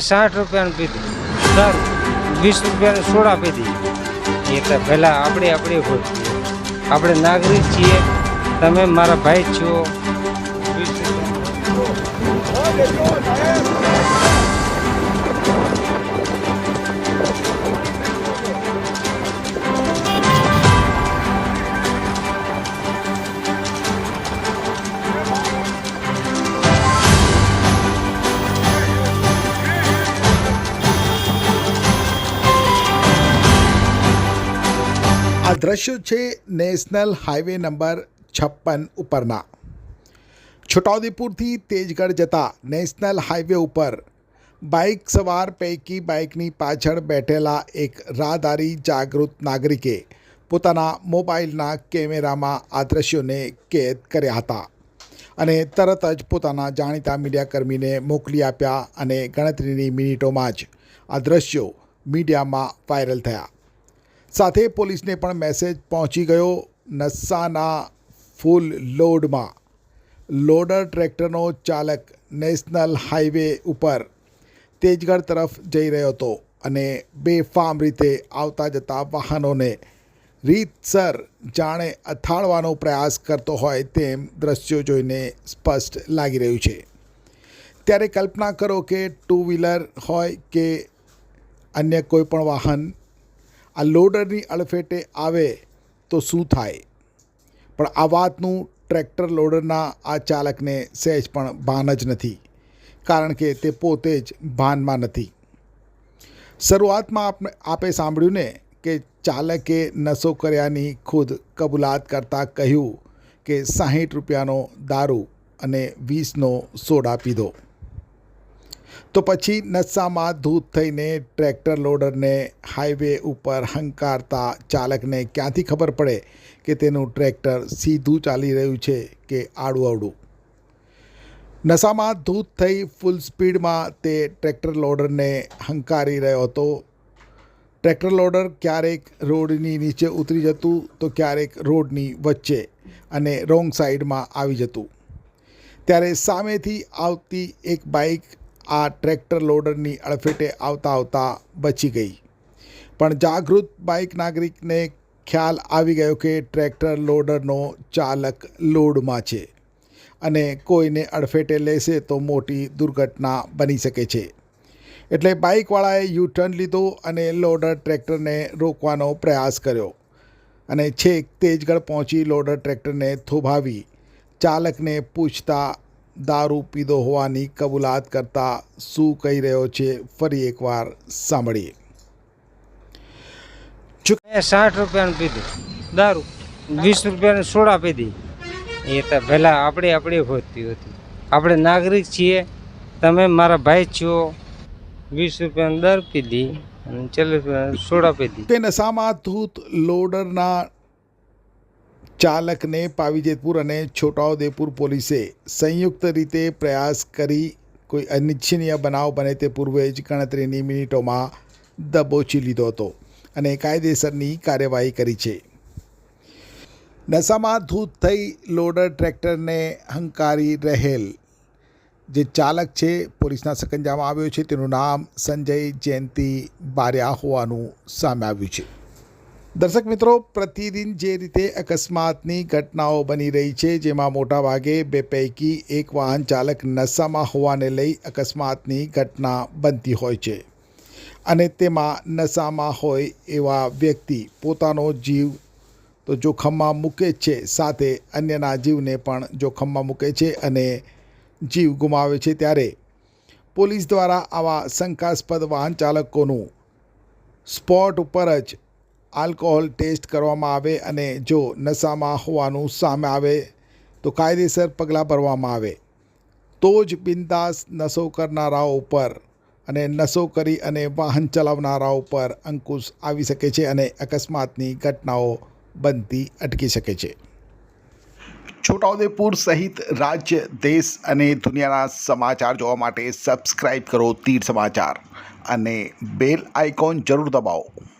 સાઠ રૂપિયાનું પીધું સારું, વીસ રૂપિયાનું સોડા પીધી એટલે પહેલાં આપણે આપણે હોય. આપણે નાગરિક છીએ, તમે મારા ભાઈ છો. વીસ રૂપિયા આ દ્રશ્યો છે નેશનલ હાઈવે નંબર છપ્પન ઉપરના. છોટાઉદેપુરથી તેજગઢ જતા નેશનલ હાઈવે ઉપર બાઇક સવાર પૈકી બાઇકની પાછળ બેઠેલા એક રાહદારી જાગૃત નાગરિકે પોતાના મોબાઈલના કેમેરામાં આ દ્રશ્યોને કેદ કર્યા હતા અને તરત જ પોતાના જાણીતા મીડિયાકર્મીને મોકલી આપ્યા અને ગણતરીની મિનિટોમાં જ આ દ્રશ્યો મીડિયામાં વાયરલ થયા. સાથે પોલીસને પણ મેસેજ પહોંચી ગયો નસ્સાના ફૂલ લોડમાં. લોડર ટ્રેક્ટરનો ચાલક નેશનલ હાઈવે ઉપર તેજગઢ તરફ જઈ રહ્યો હતો અને બેફામ રીતે આવતા જતા વાહનોને રીતસર જાણે અથાળવાનો પ્રયાસ કરતો હોય તેમ દ્રશ્યો જોઈને સ્પષ્ટ લાગી રહ્યું છે. ત્યારે કલ્પના કરો કે ટુ વ્હીલર હોય કે અન્ય કોઈ પણ વાહન આ લોડરની અડફેટે આવે તો શું થાય? પણ આ વાતનું ટ્રેક્ટર લોડરના આ ચાલકને સહેજ પણ ભાન જ નથી, કારણ કે તે પોતે જ ભાનમાં નથી. શરૂઆતમાં આપણે આપે સાંભળ્યું ને કે ચાલકે નશો કર્યાની ખુદ કબૂલાત કરતાં કહ્યું કે સાહીઠ રૂપિયાનો દારૂ અને વીસનો સોડા પીધો. તો પછી નશામાં ધૂત થઈને ટ્રેક્ટર લોડરને હાઈવે ઉપર હંકારતા ચાલકને ક્યાંથી ખબર પડે કે તેનું ટ્રેક્ટર સીધું ચાલી રહ્યું છે કે આડું અવડું નશામાં ધૂત થઈ ફૂલ સ્પીડમાં તે ટ્રેક્ટર લોડરને હંકારી રહ્યો હતો. ટ્રેક્ટર લોડર ક્યારેક રોડની નીચે ઉતરી જતું તો ક્યારેક રોડની વચ્ચે અને રોંગ સાઈડમાં આવી જતું. ત્યારે સામેથી આવતી એક બાઇક આ ટ્રેક્ટર લોડરની અડફેટે આવતા આવતા બચી ગઈ. પણ જાગૃત બાઇક નાગરિકને ખ્યાલ આવી ગયો કે ટ્રેક્ટર લોડરનો ચાલક લોડમાં છે અને કોઈને અડફેટે લેશે તો મોટી દુર્ઘટના બની શકે છે. એટલે બાઇકવાળાએ યુ ટર્ન લીધો અને લોડર ટ્રેક્ટરને રોકવાનો પ્રયાસ કર્યો અને છેક તેજગઢ પહોંચી લોડર ટ્રેક્ટરને થોભાવી ચાલકને પૂછતા દારૂ પીધો હોવાની કબૂલાત કરતા શું કહી રહ્યો છે ફરી એકવાર સાંભળીએ. સાઠ રૂપિયાનું પીધું. દારૂ. વીસ રૂપિયાની સોડા પીધી. એ તો પહેલાં આપણે આપણે હોતી હતી. આપણે નાગરિક છીએ. તમે મારા ભાઈ છો. વીસ રૂપિયાનું દારૂ પીધી અને ચાલીસ રૂપિયા સોડા પીધી. તે નશામાં ધૂત લોડરના ચાલકને પાવીજેતપુર અને છોટાઉદેપુર પોલીસે સંયુક્ત રીતે પ્રયાસ કરી કોઈ અનિચ્છનીય બનાવ બને તે પૂર્વે જ ગણતરીની મિનિટોમાં દબોચી લીધો હતો અને કાયદેસરની કાર્યવાહી કરી છે. નશામાં ધૂત થઈ લોડર ટ્રેક્ટરને હંકારી રહેલ જે ચાલક છે પોલીસના સકંજામાં આવ્યો છે તેનું નામ સંજય જયંતિ બાર્યા હોવાનું સામે આવ્યું છે. દર્શક મિત્રો, પ્રતિદિન જે રીતે અકસ્માતની ઘટનાઓ બની રહી છે, જેમાં મોટાભાગે બે પૈકી એક વાહન ચાલક નશામાં હોવાને લઈ અકસ્માતની ઘટના બનતી હોય છે. અને તેમાં નશામાં હોય એવા વ્યક્તિ પોતાનો જીવ તો જોખમમાં મૂકે છે, સાથે અન્યના જીવને પણ જોખમમાં મૂકે છે અને જીવ ગુમાવે છે ત્યારે પોલીસ દ્વારા આવા શંકાસ્પદ વાહન ચાલકોનું સ્પોટ ઉપર જ આલ્કોહોલ ટેસ્ટ કરવામાં આવે અને જો નશામાં હોવાનું સામે આવે, તો કાયદેસર પગલાં ભરવામાં આવે. તો જ બિંદાસ નશો કરનારાઓ ઉપર અને નશો કરી અને વાહન ચલાવનારાઓ પર અંકુશ આવી શકે છે અને અકસ્માતની ઘટનાઓ બનતી અટકી શકે છે. છોટાઉદેપુર સહિત રાજ્ય, દેશ અને દુનિયાના સમાચાર જોવા માટે સબસ્ક્રાઈબ કરો તીર સમાચાર અને બેલ આઇકોન જરૂર દબાવો.